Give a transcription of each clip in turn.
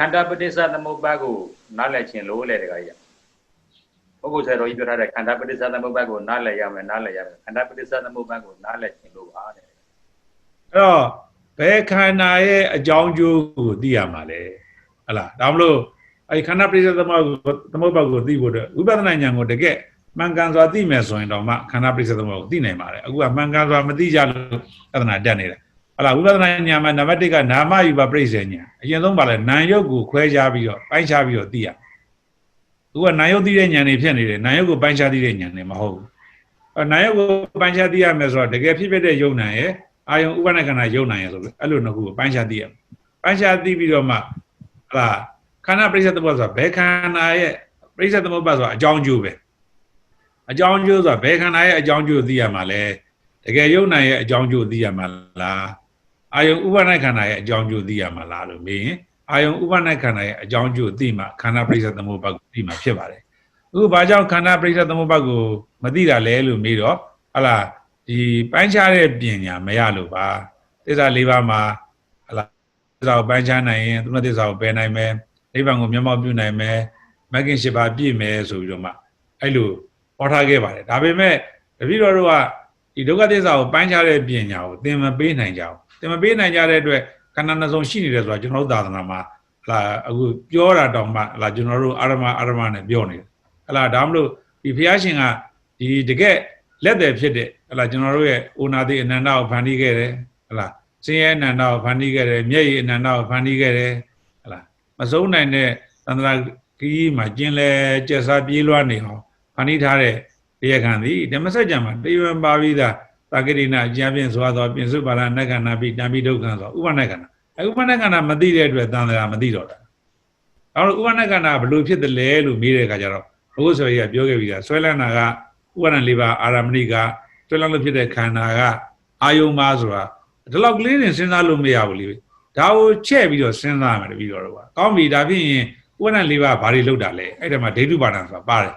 ခန္ဓာပဋိစ္စသမုပ္ပါဒ်ကိုနားလည်ခြင်းလို့လေတခါကြီးပုဂ္ဂိုလ်ဆရာတော်ကြီးပြောထားတဲ့ခန္ဓာပဋိစ္စသမုပ္ပါဒ်ကိုနားလည်ရမယ်နားလည်ရမယ်ခန္ဓာပဋိစ္စသမုပ္ပါဒ်ကိုနားလည်ခြင်းလို့ပါတဲ့အဲ့တော့ဘယ်ခန္ဓာရဲ့အကြောင်းကျိုးကိုသိရမှာလဲဟတ်လားဒါမလို့အဲ့ဒီခန္ဓာပရိစ္ဆေသမုပ္ပါကိုသမုပ္ပါကိုသိဖို့အတွက်ဝိပဿနာဉာဏ်ကိုတကယ်မှန်ကန်စွာသိမယ်ဆိုရင်တော့မှခန္ဓာပရိစ္ဆေသမုပ္ပါကိုသိနိုင်ပါတယ်အခုကမှန်ကန်စွာမသိကြလို့ပဿနာတက်နေတယ် ဟတ်လားဝိပဿနာဉာဏ်မှာနံပါတ်1ကနာမယူပါပရိစ္ဆေဉာဏ်အရင်ဆုံးပါလဲနာမ်ယုတ်ကိုခွဲခြားပြီးတော့ပိုင်းခြားပြီးတော့သိရသူကနာမ်ယုတ်သိတဲ့ဉာဏ်တွေဖြစ်နေတယ်နာမ်ယုတ်ကိုပိုင်းခြားသိတဲ့ဉာဏ်တွေမဟုတ်ဘူးအဲ့နာမ်ယုတ်ကိုပိုင်းခြားသိရမယ်ဆိုတော့တကယ်ဖြစ်ဖြစ်တဲ့ယုံနာရဲ့အာယုံဥပဒနာခန္ဓာယုံနိုင်ရဆိုပြီးအဲ့လိုနှစ်ခုကိုပိုင်းခြားသိရမယ်ပိုင်းခြားသိပြီးတော့မှဟလာခန္ဓာပရိစ္ဆေသမုပ္ပါဆိုတာဘယ်ခန္ဓာရဲ့ပရိစ္ဆေသမုပ္ပါဆိုတာအကြောင်းကျိုးပဲအကြောင်းကျိုးဆိုတာဘယ်ခန္ဓာရဲ့အကြောင်းကျိုးသိရမှာလဲတကယ်ယုံနိုင်ရဲ့အကြောင်းကျိုးသိရမှာလား အာယုံဥပဒနာခန္ဓာရဲ့အကြောင်းကျိုးသိရမှာလားလို့မေးရင်အာယုံဥပဒနာခန္ဓာရဲ့အကြောင်းကျိုးသိမှခန္ဓာပရိစ္ဆေသမုပ္ပါကိုသိမှဖြစ်ပါတယ်အခုဘာကြောင့်ခန္ဓာပရိစ္ဆေသမုပ္ပါကိုမသိတာလဲလို့မေးတော့ဟလာဒီပိုင်းခြားတဲ့ပညာမရလို့ပါသစ္စာ၄ပါးမှာဟလာသစ္စာကိုပိုင်းခြားနိုင်ရင်သူနဲ့သစ္စာကိုပယ်နိုင်မယ်နိဗ္ဗာန်ကိုမျက်မှောက်ပြုနိုင်မယ်မဂ္ဂင်၈ပါးပြည့်မယ်ဆိုပြီးတော့မှအဲ့လိုဟောထားခဲ့ပါတယ်ဒါပေမဲ့တပည့်တော်တို့ကဒီဒုက္ခသစ္စာကိုပိုင်းခြားတဲ့ပညာကိုသင်မပေးနိုင်ကြဘူး သင်မပေးနိုင်ကြတဲ့အတွက်ခန္ဓာနှစုံရှိနေတယ်ဆိုတာကျွန်တော်တို့သာသနာမှာဟလာအခုပြောတာတောင်မှဟလာကျွန်တော်တို့အာရမအာရမနဲ့ပြောနေတယ်ဟလာဒါမှမလို့ဒီဘုရားရှင်ကဒီတကယ်လက်တယ်ဖြစ်တဲ့ဟလာကျွန်တော်တို့ရဲ့အိုနာတိအနန္တကိုဖန်တီးခဲ့တယ်ဟလာစင်ရဲ့အနန္တကိုဖန်တီးခဲ့တယ်မျက်ရည်အနန္တကိုဖန်တီးခဲ့တယ်ဟလာမစုံနိုင်တဲ့သန္တရာခီးမှာကျင်လဲကျက်စားပြေးလွှားနေအောင်ဖန်တီးထားတဲ့တရားခံသည်ဓမ္မစကြာမှာတေဝံပါပြီးသား တာဂရိဏအကျမ်းဖြင့်သွားသောပြင်စုပါရဏခန္ဓာပိတံပိဒုက္ခံဆိုဥပနခန္ဓာအဲဥပနခန္ဓာမသိတဲ့အတွက်သန္တရာမသိတော့တာအဲတော့ဥပနခန္ဓာဘယ်လိုဖြစ်တယ်လဲလို့မေးတဲ့အခါကျတော့ဘုရားဆိုရကပြောခဲ့ပြီးသားဆွဲလန်းတာကဥပါဒံ၄ပါးအာရမဏိကဆွဲလန်းလို့ဖြစ်တဲ့ခန္ဓာကအာယုံပါဆိုတာဒီလောက်ကလေးနဲ့စဉ်းစားလို့မရဘူးလေဒါကိုချဲ့ပြီးတော့စဉ်းစားမယ်တပည့်တော်တို့ကကောင်းပြီဒါဖြစ်ရင်ဥပါဒံ၄ပါးဘာတွေလောက်တာလဲအဲ့ဒါမှဒိဋ္ဌုပါဒံဆိုတာပါတယ်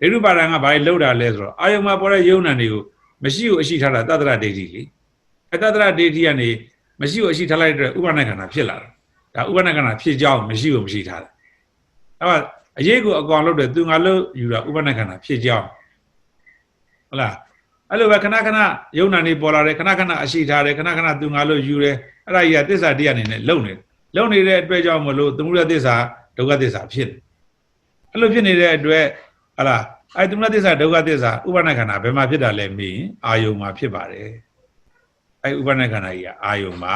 ဒိဋ္ဌုပါဒံကဘာတွေလောက်တာလဲဆိုတော့အာယုံမှာပေါ်တဲ့ယုံနာတွေကို မရှိကိုအရှိထားတာတတ္တရဒိဋ္ဌိလေအဲတတ္တရဒိဋ္ဌိကနေမရှိကိုအရှိထားလိုက်တဲ့ဥပါဒနာခန္ဓာဖြစ်လာတာဒါဥပါဒနာခန္ဓာဖြစ်ကြောင်းမရှိကိုမရှိထားတာအဲမှာအရေးကိုအကောင်လုပ်တယ်သူငါလို့ယူတာဥပါဒနာခန္ဓာဖြစ်ကြောင်းဟုတ်လားအဲ့လိုပဲခဏခဏယုံနာနေပေါ်လာတယ်ခဏခဏအရှိထားတယ်ခဏခဏသူငါလို့ယူတယ်အဲ့ဒါကြီးကသစ္စာတရားအနေနဲ့လုံနေတယ်လုံနေတဲ့အတွက်ကြောင့်မလို့သမုဒယသစ္စာဒုက္ခသစ္စာဖြစ်တယ်အဲ့လိုဖြစ်နေတဲ့အတွက်ဟလာ အဲ့သမုဒယသစ္စာဒုက္ခသစ္စာဥပါဒနာခန္ဓာဘယ်မှာဖြစ်တာလဲမေးရင်အာယုံမှာဖြစ်ပါတယ်အဲ့ဥပါဒနာခန္ဓာကြီးကအာယုံမှာ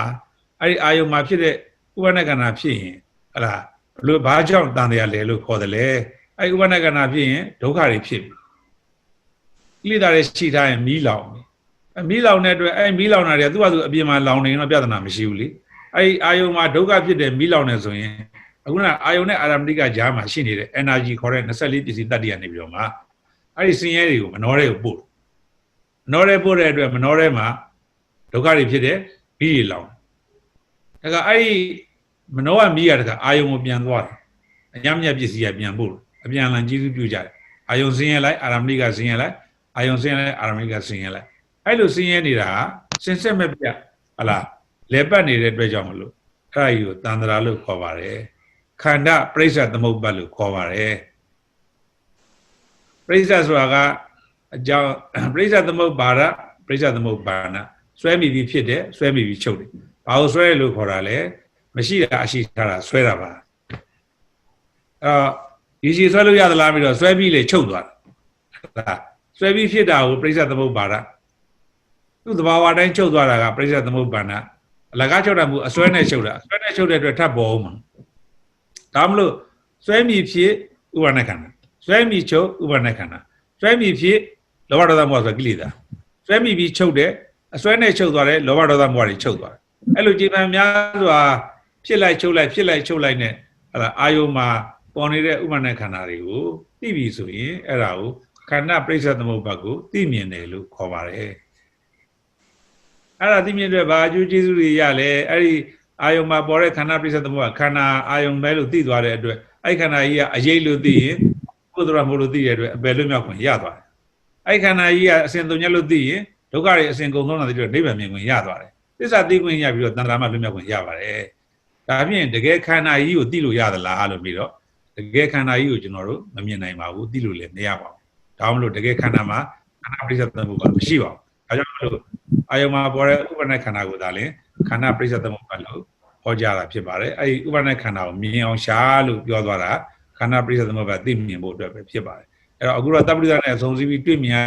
အဲ့ဒီအာယုံမှာဖြစ်တဲ့ဥပါဒနာခန္ဓာဖြစ်ရင်ဟလာဘလို့ဘာကြောင့်တန်တရားလဲလို့ခေါ်တယ်လေအဲ့ဥပါဒနာခန္ဓာဖြစ်ရင်ဒုက္ခတွေဖြစ်ပြီကိလေသာတွေရှိထားရင်မီးလောင်ပြီအဲမီးလောင်တဲ့အတွက်အဲမီးလောင်တာတွေကသူ့ဟာသူအပြင်မှာလောင်နေရင်တော့ပြဿနာမရှိဘူးလေအဲဒီအာယုံမှာဒုက္ခဖြစ်တဲ့မီးလောင်နေဆိုရင်အခုနအာယုံနဲ့အာရမဏိကကြားမှာရှိနေတဲ့ energy ခေါ်တဲ့24ပစ္စည်းတတ္တိယနေပြီးတော့မှ အဲဒီစင်ရဲတွေကိုမနှောတွေကိုပို့မနှောရဲပို့တဲ့အတွက်မနှောရဲမှာဒုက္ခတွေဖြစ်တဲ့မီးတွေလောင်ဒါကအဲဒီမနှောကမီးရတကအာယုံကိုပြန်သွားတယ်အညမြတ်ပစ္စည်းကပြန်ပို့အပြန်လန်ကျေးဇူးပြုကြတယ်အာယုံစင်ရဲလိုက်အာရမဏိကစင်ရဲလိုက်အာယုံစင်ရဲလိုက်အာရမဏိကစင်ရဲလိုက်အဲ့လိုစင်းရဲနေတာစင်ဆက်မဲ့ပြဟလာလဲပတ်နေတဲ့အတွက်ကြောင့်မလို့အဲ့ဒါကြီးကိုတန္တရာလို့ခေါ်ပါတယ်ခန္ဓာပြိဿသမုပ္ပတ်လို့ခေါ်ပါတယ် ပြိဿဆိုတာကအကြောင်းပြိဿသမုပ္ပါဒပြိဿသမုပ္ပါဏဆွဲမိပြီးဖြစ်တယ်ဆွဲမိပြီးချုပ်တယ်ဘာလို့ဆွဲရလို့ခေါ်တာလဲမရှိတာအရှိထားတာဆွဲတာပါအော်ဒီစီဆွဲလို့ရသလားပြီးတော့ဆွဲပြီးလေချုပ်သွားတယ်ဆွဲပြီးဖြစ်တာကိုပြိဿသမုပ္ပါဒသူ့သဘာဝတိုင်းချုပ်သွားတာကပြိဿသမုပ္ပန္နအလကားချုပ်တာမှုအစွဲနဲ့ချုပ်တာအစွဲနဲ့ချုပ်တဲ့အတွက်ထပ်ပေါ်အောင်မှာဒါမလို့စွဲမိဖြစ်ဥပါဒณခန္ဓာ စွဲမိချုပ်ဥပါဒณခန္ဓာစွဲမိဖြစ်လောဘဒေါသမောဟဆိုကိလေသာစွဲမိပြီးချုပ်တယ်အစွဲနဲ့ချုပ်သွားတယ်လောဘဒေါသမောဟတွေချုပ်သွားတယ်အဲ့လိုကြည်ပံများစွာဖြစ်လိုက်ချုပ်လိုက်ဖြစ်လိုက်ချုပ်လိုက်နဲ့အဲ့ဒါအာယုံမှာပေါ်နေတဲ့ဥပါဒณခန္ဓာတွေကိုသိပြီဆိုရင်အဲ့ဒါကိုခန္ဓာပြိဿသမုပ္ပါကိုသိမြင်တယ်လို့ခေါ်ပါတယ်အဲ့ဒါသိမြင်တဲ့ဘာအကျိုးကျေးဇူးတွေရလဲအဲ့ဒီအာယုံမှာပေါ်တဲ့ခန္ဓာပြိဿသမုပ္ပါခန္ဓာအာယုံပဲလို့သိသွားတဲ့အတွက်အဲ့ခန္ဓာကြီးကအရေးလို့သိရင် ဘုဒ္ဓရမို့လို့သိရတဲ့အတွက်အပယ်လွတ်မြောက်ခွင့်ရသွားတယ်အဲ့ခန္ဓာကြီးကအစဉ်သုံးညက်လို့သိရင်ဒုက္ခတွေအစဉ်ကုန်ဆုံးတာသိတဲ့နိဗ္ဗာန်မြင်ခွင့်ရသွားတယ်သစ္စာသိခွင့်ရပြီးတော့တဏှာမှလွတ်မြောက်ခွင့်ရပါတယ်ဒါဖြင့်တကယ်ခန္ဓာကြီးကိုသိလို့ရသလားလို့ပြီးတော့တကယ်ခန္ဓာကြီးကိုကျွန်တော်တို့မမြင်နိုင်ပါဘူးသိလို့လည်းမရပါဘူးဒါမှမဟုတ်တကယ်ခန္ဓာမှာခန္ဓာပရိစ္ဆေသမုပ္ပါမရှိပါဘူးဒါကြောင့်မလို့အာယုံမှာပေါ်တဲ့ဥပ္ပန္နခန္ဓာကိုသာလင်ခန္ဓာပရိစ္ဆေသမုပ္ပါလို့ဟောကြားတာဖြစ်ပါတယ်အဲ့ဒီဥပ္ပန္နခန္ဓာကိုမြင်အောင်ရှားလို့ပြောသွားတာ ခန္ဓာပရိစ္ဆေသမုပ္ပါသိမြင်ဖို့အတွက်ပဲဖြစ်ပါတယ်အဲ့တော့အခုတော့တပ္ပရိသနဲ့အဆုံးစီးပြီးတွေ့မြင်ရ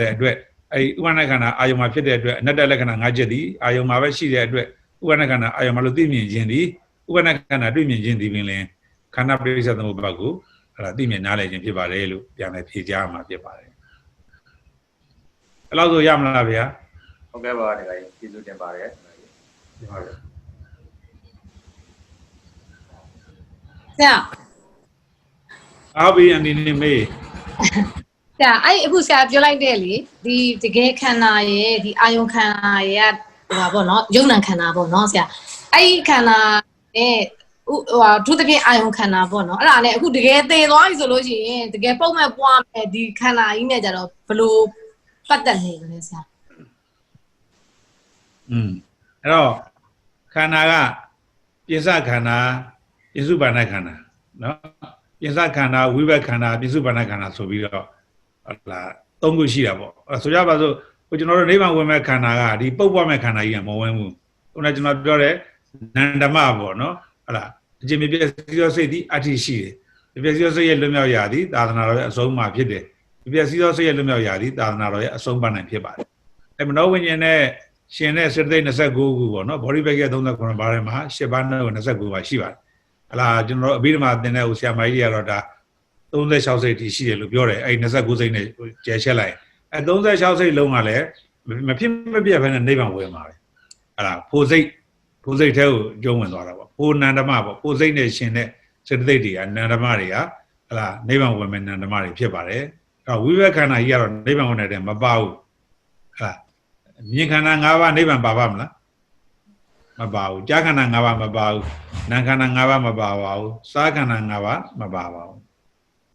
တဲ့အတွက်အဲ့ဒီဥပ္ပန္နခန္ဓာအာယုံမှာဖြစ်တဲ့အတွက်အနတ္တလက္ခဏာ၅ချက်သည်အာယုံမှာပဲရှိတဲ့အတွက်ဥပ္ပန္နခန္ဓာအာယုံမှာလို့သိမြင်ခြင်းသည်ဥပ္ပန္နခန္ဓာတွေ့မြင်ခြင်းသည်ပင်လင်ခန္ဓာပရိစ္ဆေသမုပ္ပါကိုအဲ့ဒါသိမြင်နားလည်ခြင်းဖြစ်ပါတယ်လို့ပြန်လည်ဖြေကြားမှာဖြစ်ပါတယ်အဲ့လောက်ဆိုရမလားဗျာဟုတ်ကဲ့ပါဒကာကြီးကျေးဇူးတင်ပါတယ်ဟုတ်ကဲ့ဆရာ အားပြီးအနေနဲ့မေး ဆရာအဲ့အခုဆရာပြောလိုက်တဲ့လေဒီတကယ်ခန္ဓာရဲ့ဒီအာယုံခန္ဓာရဲ့ဟိုပါပေါ့နော်ယုံ nant ခန္ဓာပေါ့နော်ဆရာအဲ့ဒီခန္ဓာနဲ့ဥဟိုဟာသူတကယ်အာယုံခန္ဓာပေါ့နော်အဲ့ဒါနဲ့အခုတကယ်သေသွားပြီဆိုလို့ရှိရင်တကယ်ပုံမဲ့ပွားမဲ့ဒီခန္ဓာကြီးနဲ့ကြတော့ဘယ်လိုပတ်သက်နေလဲဆရာ อืมအဲ့တော့ခန္ဓာကပြစ္ဆခန္ဓာပြစ္စုပ္ပန္နခန္ဓာเนาะ ပြစ္ဆခန္ဓာဝိဘက်ခန္ဓာပြစ္စုပန္နခန္ဓာဆိုပြီးတော့ဟုတ်လားသုံးခုရှိတာပေါ့အဲ့ဆိုကြပါစို့ဟိုကျွန်တော်တို့နိဗ္ဗာန်ဝင်မဲ့ခန္ဓာကဒီပုတ်ပွားမဲ့ခန္ဓာကြီးကမဝင်ဘူးခုနကကျွန်တော်ပြောတဲ့နန္ဒမပေါ့နော်ဟုတ်လားအကျင့်မပြည့်စုံသောစိတ်ဒီအတ္တိရှိတယ်ပြည့်စုံသောစိတ်ရဲ့လွတ်မြောက်ရာသည်သာသနာတော်ရဲ့အဆုံးအမဖြစ်တယ်ပြည့်စုံသောစိတ်ရဲ့လွတ်မြောက်ရာသည်သာသနာတော်ရဲ့အဆုံးပန်းနိုင်ဖြစ်ပါတယ်အဲမနောဝိညာဉ်နဲ့ရှင်နဲ့စေတသိက်29ခုပေါ့နော် body bag ရဲ့39ပါးထဲမှာ7ပါးနဲ့29ပါးရှိပါတယ် ဟလာကျွန်တော်တို့အဘိဓမ္မာသင်တဲ့ဟိုဆရာမကြီးတွေကတော့ဒါ36စိတ်တည်ရှိတယ်လို့ပြောတယ်အဲ29စိတ်နဲ့ကျဲချက်လိုက်အဲ36စိတ်လုံးကလည်းမဖြစ်မပြတ်ဘဲနဲ့နိဗ္ဗာန်ဝင်မှာပဲဟလာဖိုစိတ်ဖိုစိတ်ထဲကိုကျုံဝင်သွားတာပေါ့ဖိုနန္ဒမပေါ့ဖိုစိတ်နဲ့ရှင်တဲ့စေတသိက်တွေကနန္ဒမတွေကဟလာနိဗ္ဗာန်ဝင်မဲ့နန္ဒမတွေဖြစ်ပါတယ်အဲဝိဘက်ခန္ဓာကြီးကတော့နိဗ္ဗာန်ဝင်တဲ့မပါဘူးဟလာမြင်ခန္ဓာ၅ပါးနိဗ္ဗာန်ပါပါမလားမပါဘူးကြားခန္ဓာ၅ပါးမပါဘူး နာမ်ခန္ဓာ၅ပါးမပါပါဘူးစားခန္ဓာ၅ပါးမပါပါဘူး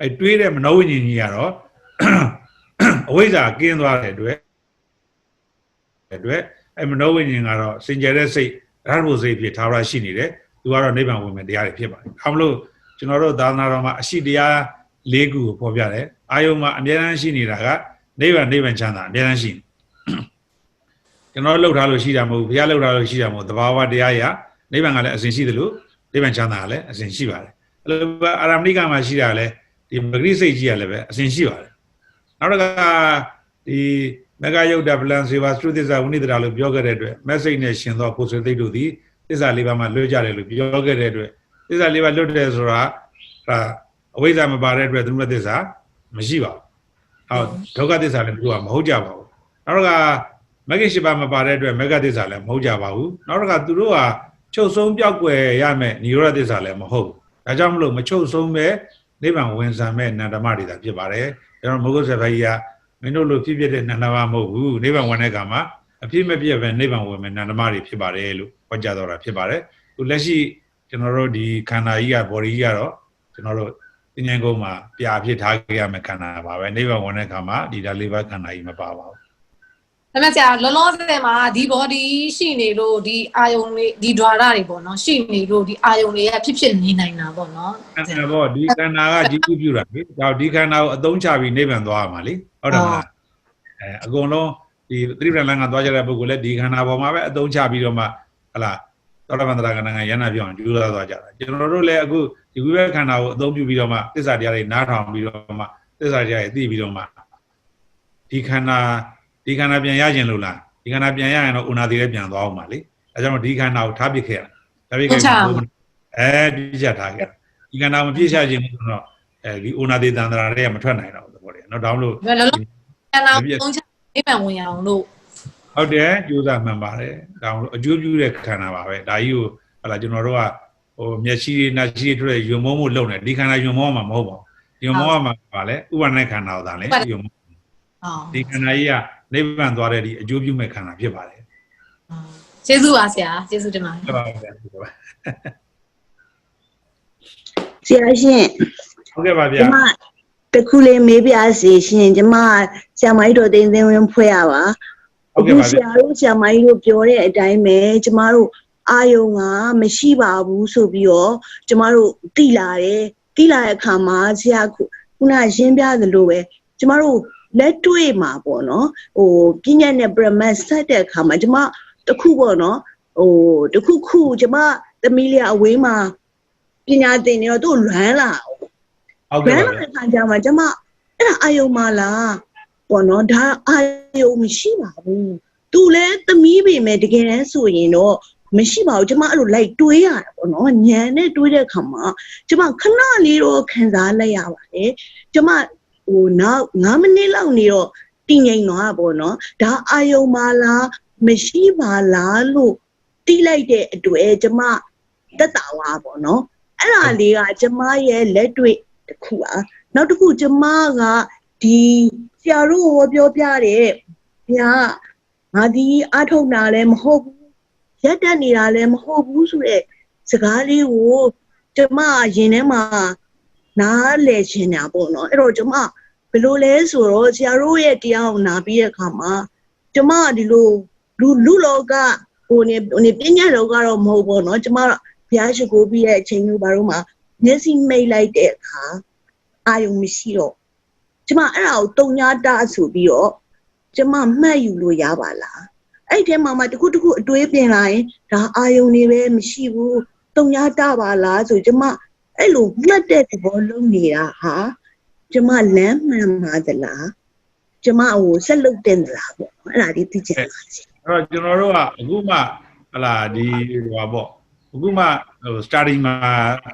အဲတွေးတဲ့မနောဝိညာဉ်ကြီးကတော့အဝိဇ္ဇာကင်းသွားတဲ့အတွက်အတွက်အဲမနောဝိညာဉ်ကတော့စင်ကြယ်တဲ့စိတ်ရဟဘုစိတ်ဖြစ်သာဝရရှိနေတယ်သူကတော့နိဗ္ဗာန်ဝင်မဲ့တရားတွေဖြစ်ပါတယ်ဒါမလို့ကျွန်တော်တို့သာသနာတော်မှာအရှိတရား၄ခုကိုဖော်ပြတယ်အာယုံမှာအမြဲတမ်းရှိနေတာကနိဗ္ဗာန်နိဗ္ဗာန်ချမ်းသာအမြဲတမ်းရှိနေကျွန်တော်လှုပ်ထားလို့ရှိတာမဟုတ်ဘူးဘုရားလှုပ်ထားလို့ရှိတာမဟုတ်သဘာဝတရားရ နိဗ္ဗာန်ကလည်းအစဉ်ရှိသလိုနိဗ္ဗာန်ချမ်းသာကလည်းအစဉ်ရှိပါတယ်အဲ့လိုပဲအာရမဏိကမှာရှိတာလည်းဒီမဂရိစိတ်ကြီးကလည်းပဲအစဉ်ရှိပါတယ်နောက်တစ်ခါဒီမဂယုတ်တဗလန်စေဝသုသစ္စာဝိနိဒရာလို့ပြောခဲ့တဲ့အတွက်မက်စိတ်နဲ့ရှင်သောကိုယ်ဆွေသိတ်တို့သည်သစ္စာလေးပါးမှာလွတ်ကြတယ်လို့ပြောခဲ့တဲ့အတွက်သစ္စာလေးပါးလွတ်တယ်ဆိုတာဒါအဝိဇ္ဇာမပါတဲ့အတွက်သူတို့သစ္စာမရှိပါဘူးဟောဒုက္ခသစ္စာလည်းသူကမဟုတ်ကြပါဘူးနောက်တစ်ခါမဂ္ဂင်ရှိပါမပါတဲ့အတွက်မဂ္ဂသစ္စာလည်းမဟုတ်ကြပါဘူးနောက်တစ်ခါသူတို့က ချုပ်ဆုံးပြောက်ွယ်ရမယ်និရောဓသစ္စာလည်းမဟုတ်ဘူးဒါကြောင့်မလို့မချုပ်ဆုံးပဲနိဗ္ဗာန်ဝင်ဆံမဲ့နန္ဒမတွေသာဖြစ်ပါတယ်ကျွန်တော်မဂ္ဂစေဖကြီးကမင်းတို့လိုဖြစ်ဖြစ်တဲ့နန္ဒမမဟုတ်ဘူးနိဗ္ဗာန်ဝင်တဲ့အခါမှာအဖြစ်မပြည့်ပဲနိဗ္ဗာန်ဝင်မဲ့နန္ဒမတွေဖြစ်ပါတယ်လို့ဟောကြားတော်တာဖြစ်ပါတယ်ခုလက်ရှိကျွန်တော်တို့ဒီခန္ဓာကြီးက body ကြီးကတော့ကျွန်တော်တို့သင်္ញန်ကုန်းမှာပြာဖြစ်ထားခဲ့ရမယ့်ခန္ဓာပါပဲနိဗ္ဗာန်ဝင်တဲ့အခါမှာဒီဓာတ်လေးပါးခန္ဓာကြီးမပါပါဘူး ဒါပေမဲ့ဆရာလောလောဆယ်မှာဒီ body ရှိနေလို့ဒီအာယုံတွေဒီ dwara တွေပေါ့နော်ရှိနေလို့ဒီအာယုံတွေကဖြစ်ဖြစ်နေနိုင်တာပေါ့နော်အဲ့ဒါပေါ့ဒီခန္ဓာကကြီးကြီးပြူတာလေဒါဒီခန္ဓာကိုအသုံးချပြီးနိဗ္ဗာန်သွားရမှာလေဟုတ်တယ်မလားအဲအကုန်လုံးဒီသတိပ္ပံလန်ကသွားကြတဲ့ပုဂ္ဂိုလ်လည်းဒီခန္ဓာပေါ်မှာပဲအသုံးချပြီးတော့မှဟလာသောတပန်တရာကဏ္ဍကရဟနာပြောင်းကျူးလာသွားကြတာကျွန်တော်တို့လည်းအခုဒီဝိဘခန္ဓာကိုအသုံးပြုပြီးတော့မှသစ္စာတရားတွေနားထောင်ပြီးတော့မှသစ္စာတရားတွေသိပြီးတော့မှဒီခန္ဓာ ဒီခန္ဓာပြန်ရခြင်းလို့လားဒီခန္ဓာပြန်ရရင်တော့ဥနာတိလည်းပြန်သွားအောင်ပါလေအဲကြောင့်ဒီခန္ဓာကိုထားပစ်ခဲ့တာထားပစ်ခဲ့ဘူးအဲဒီချက်ထားခဲ့ဒီကန္တာမပြည့်ချခြင်းဆိုတော့အဲဒီဥနာတိတန္တရာတွေကမထွက်နိုင်တော့ဘူးပေါ့လေနော်ဒါမှမဟုတ်ကန္တာသုံးချက်အိမ်မှန်ဝင်အောင်လို့ဟုတ်တယ်ကြိုးစားမှန်ပါတယ်ဒါမှမဟုတ်အကျိုးပြုတဲ့ခန္ဓာပါပဲဒါကြီးကိုဟလာကျွန်တော်တို့ကဟိုမျက်ရှိတွေနှာရှိတွေထွက်ရွံမောမှုလုပ်နေဒီခန္ဓာရွံမောမှာမဟုတ်ပါဘူးရွံမောမှာပါလေဥပါဒနာခန္ဓာတော့ဒါလေရွံမော ဒီခန္ဓာကြီးကနိဗ္ဗာန်သွားတဲ့ဒီအကျိုးပြုမဲ့ခန္ဓာဖြစ်ပါတယ်ကျေးဇူးပါဆရာကျေးဇူးတင်ပါတယ်ဟုတ်ပါဗျာဟုတ်ပါဆရာရှင်ဟုတ်ကဲ့ပါဗျာကျမတစ်ခုလေးမေးပြစီရှင်ကျမဆရာမကြီးတို့တင်းသိန်းဝင်ဖွဲ့ရပါဟုတ်ကဲ့ပါဆဗျာရာတို့ဆရာမကြီးတို့ပြောတဲ့အတိုင်းပဲကျမတို့အာယုံကမရှိပါဘူးဆိုပြီးတော့ကျမတို့တိလာတယ်တိလာတဲ့အခါမှာဆရာကခုနရှင်းပြသလိုပဲကျမတို့ လက်တွေ့မှာပေါ့နော်ဟိုပြည့်ညတ်နဲ့ပရမတ်ဆက်တဲ့အခါမှာကျမတခုပေါ့နော်ဟိုတခုခုကျမသမီးလေးအဝေးမှာပညာသင်နေတော့သူ့လွမ်းလာဟုတ်ဘကဲ့ယ်ပါမှာခံကြမှာကျမအဲ့ဒါအာယုံမလားပေါ့နော်ဒါအာယုံမရှိပါဘူးသူလည်းသမီးပေမဲ့တကယ်တမ်းဆိုရင်တော့မရှိပါဘူးကျမအဲ့လိုလိုက်တွေးရတာပေါ့နော်ညံနဲ့တွေးတဲ့အခါမှာကျမခဏလေးတော့ခံစားလိုက်ရပါတယ်ကျမ ဟိုနောက်9မိနစ်လောက်နေတော့တည်ငြိမ်သွားတာပေါ့နော်ဒါအာယုံမလားမရှိပါလားလို့တိလိုက်တဲ့အတွက်ကျမတက်တာဝါပေါ့နော်အဲ့ဒါလေးကကျမရဲ့လက်တွေ့တစ်ခုอ่ะနောက်တစ်ခုကျမကဒီဆရာတို့ဟောပြောပြတဲ့ဘုရားငါဒီအထုတ်တာလည်းမဟုတ်ဘူးရက်တက်နေတာလည်းမဟုတ်ဘူးဆိုတဲ့စကားလေးကိုကျမရင်ထဲမှာ နားလည်ချင်တာပေါ့နော်အဲ့တော့ကျမဘယ်လိုလဲဆိုတော့ဆရာတို့ရဲ့တရားကိုနာပြီးတဲ့အခါမှာကျမကဒီလိုလူလူလောကဟိုနေဟိုနေပညာလောကတော့မဟုတ်ဘောနော်ကျမဘုရားရှိခိုးပြီးတဲ့အချိန်မျိုးဘာလို့မှမျက်စိမိတ်လိုက်တဲ့အခါအာယုံမရှိတော့ကျမအဲ့ဒါကိုတုံညာတာဆိုပြီးတော့ကျမမှတ်ယူလို့ရပါလားအဲ့ဒီထဲမှာမှတခုတခုအတွေးပြင်လာရင်ဒါအာယုံနေပဲမရှိဘူးတုံညာတာပါလားဆိုကျမ အဲ့လိုမှတ်တဲ့သဘောလုံးနေတာဟာကျမလမ်းမှန်ပါသလားကျမဟိုဆက်လုပ်တင်သလားပေါ့အဲ့ဒါလေးသိချင်ပါစေအဲ့တော့ကျွန်တော်တို့ကအခုမှဟလာဒီဟိုပါပေါ့အခုမှဟို starting မှာ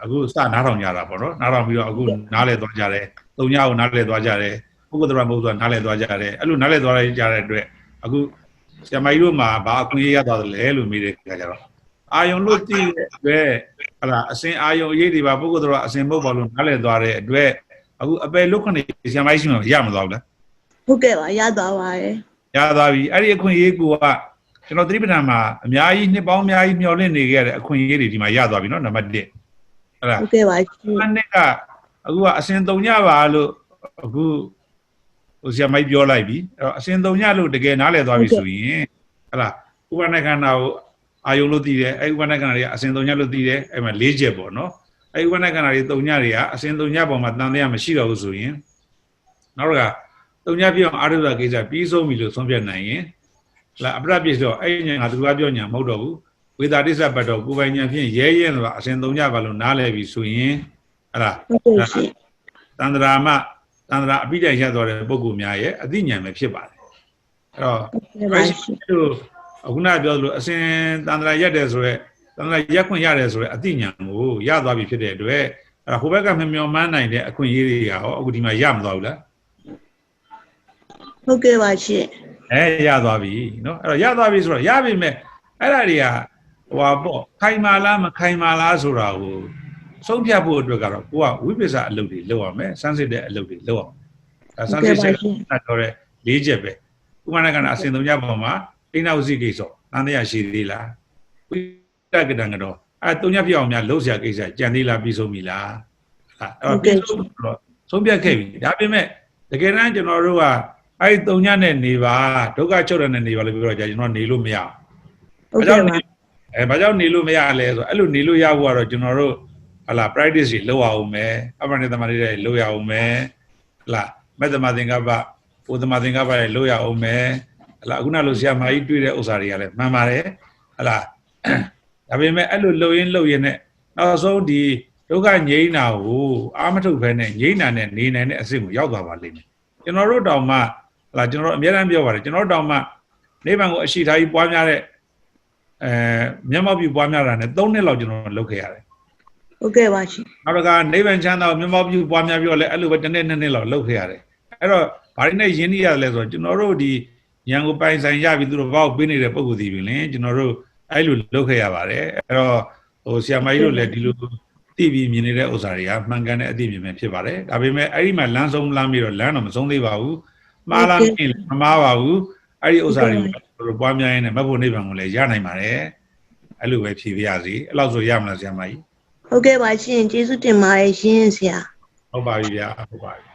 အခုစနားထောင်ကြတာပေါ့နော်နားထောင်ပြီးတော့အခုနားလဲသွားကြတယ်သုံးညကိုနားလဲသွားကြတယ်ပုဂ္ဂိုလ်တော်မဟုတ်ဆိုတာနားလဲသွားကြတယ်အဲ့လိုနားလဲသွားကြတဲ့အတွက်အခုဆရာမကြီးတို့မှာဘာအခွင့်အရေးရသွားတယ်လဲလို့မေးတဲ့ခါကျတော့အာယုံလို့တည်တဲ့အတွက် ဟလာအစဉ်အာယုံအရေးတွေပါပုဂ္ဂိုလ်တော်ကအစဉ်မဟုတ်ပါလို့နားလည်သွားတဲ့အတွက်အခုအပယ်လွတ်ခွင့်ဆရာမရှိမှရမသွားဘူးလားဟုတ်ကဲ့ပါရသွားပါတယ်ရသွားပြီအဲ့ဒီအခွင့်အရေးကိုကကျွန်တော်သတိပဋ္ဌာန်မှာအများကြီးနှစ်ပေါင်းအများကြီးမျှော်လင့်နေခဲ့ရတဲ့အခွင့်အရေးတွေဒီမှာရသွားပြီနော်နံပါတ်1ဟုတ်လားဟုတ်ကဲ့ပါခုနှစ်ကအခုကအစဉ်တုံညပါလို့အခုဟိုဆရာမိုက်ပြောလိုက်ပြီအဲ့တော့အစဉ်တုံညလို့တကယ်နားလည်သွားပြီဆိုရင်ဟုတ်လားဥပ္ပဏ္ဏခန္ဓာကို အာယုံလို့သိတယ်အဲ့ဥပနခန္ဓာတွေကအစင်3ညလို့သိတယ်အဲ့မှာ၄ချက်ပေါ့နော်အဲ့ဥပနခန္ဓာတွေ3ညတွေကအစင်3ညပေါ်မှာတန်တရားမရှိတော့ဘူးဆိုရင်နောက်တော့က3ညပြည့်အောင်အာရုဒ္ဓကိစ္စပြီးဆုံးပြီလို့ဆုံးဖြတ်နိုင်ရင်ဟလာအပရပြည့်တော့အဲ့ညာငါသူကပြောညာမဟုတ်တော့ဘူးဝေဒာတိစ္ဆပတ်တော့ကိုယ်ပိုင်ညာဖြင့်ရဲရဲဆိုတာအစင်3ညပါလို့နားလည်ပြီဆိုရင်ဟလာဟုတ်ကဲ့ရှင်တန္တရာမတန္တရာအပိတိုင်ရသွားတဲ့ပုဂ္ဂိုလ်များရဲ့အသိဉာဏ်ပဲဖြစ်ပါတယ်အဲ့တော့ဟုတ်ကဲ့ပါရှင်တို့ အခုနပြောသလိုအစဉ်တန္တရာရက်တယ်ဆိုရက်တန္တရာရက်ခွင့်ရတယ်ဆိုရက်အသိဉာဏ်ကိုရသွားပြီဖြစ်တဲ့အတွက်အဲ့ဒါဟိုဘက်ကမမျော်မှန်းနိုင်တဲ့အခွင့်အရေးတွေကရောအခုဒီမှာရမသွားဘူးလား ဟုတ်ကဲ့ပါရှင် အဲရသွားပြီเนาะအဲ့တော့ရသွားပြီဆိုတော့ရပြီမဲ့အဲ့ဒါတွေကဟိုပါပေါ့ခိုင်မာလားမခိုင်မာလားဆိုတာကိုဆုံးဖြတ်ဖို့အတွက်ကတော့ကိုကဝိပဿနာအလုပ်တွေလုပ်ရမယ်စမ်းစစ်တဲ့အလုပ်တွေလုပ်ရမယ်အဲစမ်းစစ်ချက်ကတော်တဲ့၄ချက်ပဲဥပမာကနာအစဉ်သုံးချက်ပေါ်မှာ အိနာဥစိကိစ္စတန်တရားရှိသေးလားဝိတကတံကတော့အဲသုံးချက်ပြအောင်များလုံးစရာကိစ္စကြံသေးလားပြီးဆုံးပြီလားဟာအဲ့တော့ပြီးဆုံးတော့ဆုံးဖြတ်ခဲ့ပြီဒါပေမဲ့တကယ်တမ်းကျွန်တော်တို့ကအဲ့ဒီသုံးညနဲ့နေပါဒုက္ခချုပ်တဲ့နဲ့နေပါလို့ပြောတော့ကြာကျွန်တော်နေလို့မရဘူးဟုတ်ကဲ့ပါအဲဘာကြောင့်နေလို့မရလဲဆိုအဲ့လိုနေလို့ရဖို့ကတော့ကျွန်တော်တို့ဟလာ practice တွေလုပ်ရအောင်မယ်အပ္ပနိသမารိတွေလုပ်ရအောင်မယ်ဟလာမေတ္တမသင်္ကပ္ပဥဒ္ဓမသင်္ကပ္ပတွေလုပ်ရအောင်မယ် ဟလာအခုနလိုဆရာမကြီးတွေ့တဲ့ဥစ္စာတွေကလည်းမှန်ပါတယ်ဟလာဒါပေမဲ့အဲ့လိုလုပ်ရင်းလုပ်ရင်းနဲ့နောက်ဆုံးဒီဒုက္ခငြိမ်းတာကိုအာမထုတ်ဖဲနဲ့ငြိမ်းတာနဲ့နေနိုင်တဲ့အဆင့်ကိုရောက်သွားပါလိမ့်မယ်ကျွန်တော်တို့တောင်မှဟလာကျွန်တော်တို့အများအားပြောပါတယ်ကျွန်တော်တို့တောင်မှနိဗ္ဗာန်ကိုအရှိထားကြီးပွားများတဲ့အဲမျက်မှောက်ပြုပွားများတာနဲ့3နှစ်လောက်ကျွန်တော်လုပ်ခဲ့ရတယ်ဟုတ်ကဲ့ပါရှင်။နောက်တစ်ခါနိဗ္ဗာန်ချမ်းသာကိုမျက်မှောက်ပြုပွားများပြီးတော့လည်းအဲ့လိုပဲတစ်နှစ်နှစ်နှစ်လောက်လုပ်ခဲ့ရတယ်။အဲ့တော့ဘာတွေနဲ့ယဉ်နေရလဲဆိုတော့ကျွန်တော်တို့ဒီ ရန်ကိုပိုင်ဆိုင်ရပြီးသူတို့ဘောက်ပေးနေတဲ့ပုံကိုယ်စီပြီလင်ကျွန်တော်တို့အဲ့လိုလုပ်ခဲ့ရပါတယ်။အဲ့တော့ဟိုဆီယမကြီးတို့လည်းဒီလိုသိပြီးမြင်နေတဲ့ဥစ္စာတွေကမှန်ကန်တဲ့အသိမြင်ပဲဖြစ်ပါတယ်။ဒါပေမဲ့အဲ့ဒီမှာလမ်းဆုံးလမ်းပြီးတော့လမ်းတော့မဆုံးသေးပါဘူး။မှားလားမင်းလည်းမမှားပါဘူး။အဲ့ဒီဥစ္စာတွေကိုတို့ပွားများရင်းနဲ့မဖို့နိဗ္ဗာန်ကိုလည်းရနိုင်ပါတယ်။အဲ့လိုပဲဖြေပြရစီ။အဲ့လောက်ဆိုရမလားဆီယမကြီးဟုတ်ကဲ့ပါရှင်ကျေးဇူးတင်ပါတယ်ရှင်ဆရာဟုတ်ပါပြီဗျာဟုတ်ပါပြီ